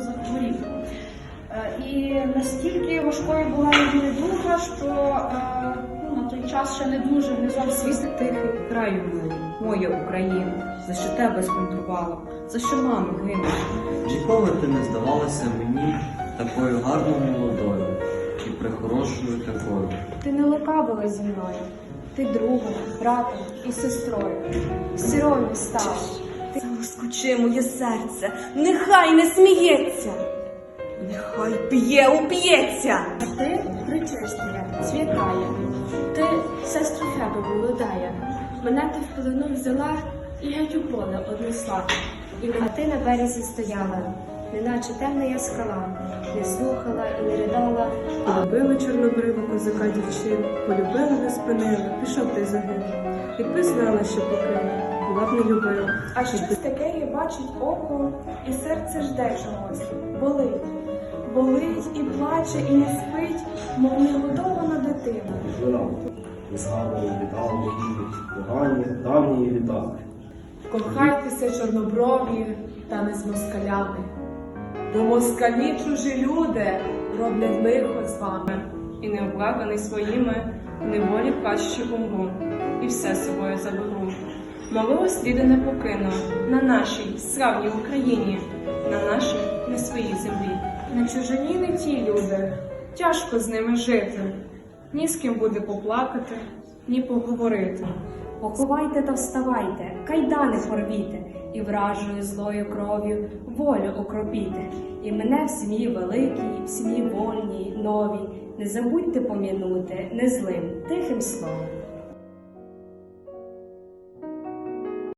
захворів. Е, І настільки важкою була його недуга, що е, ну, на той час ще не дуже, не зовсім Свісти тихий, краю моя Україна, за що тебе збунтувала, за що маму гинула. Ніколи ти не здавалася мені такою гарною молодою і прихорошою такою. Ти не лукавила зі мною, ти другом, братом і сестрою. Сірою стала. Заскочи моє серце, нехай не сміється, нехай п'є, уп'ється. Ти причистя, святая, ти сестру Феба молодая. Мене ти в полину взяла і геть у поле однесла. І а ти на березі стояла, неначе темна я скала, не слухала і не ридала. Полюбила чорнобриву козака дівчину, полюбила, не спинила, пішов ти загинув. Якби знала, що покине, була б не любила. А щось таке є бачить око, і серце жде чогось, болить. Болить і плаче, і не спить, мов негодована дитина. жила. Ми згадували літа погані, давні літа. Кохайтеся, чорноброві, та не з москалями. Бо москалі чужі люди роблять лихо з вами. І не обладнаний своїми, неволі пащі умру, і все собою заберу. Малого сліду не покину на нашій славній Україні, на нашій не своїй землі. На чужині не ті люди, тяжко з ними жити. Ні з ким буде поплакати, ні поговорити. Поховайте та вставайте, кайдани порвіте, і вражою злою кров'ю волю окропіте. І мене в сім'ї великій, в сім'ї вольній, новій. Не забудьте пом'янути незлим, тихим словом.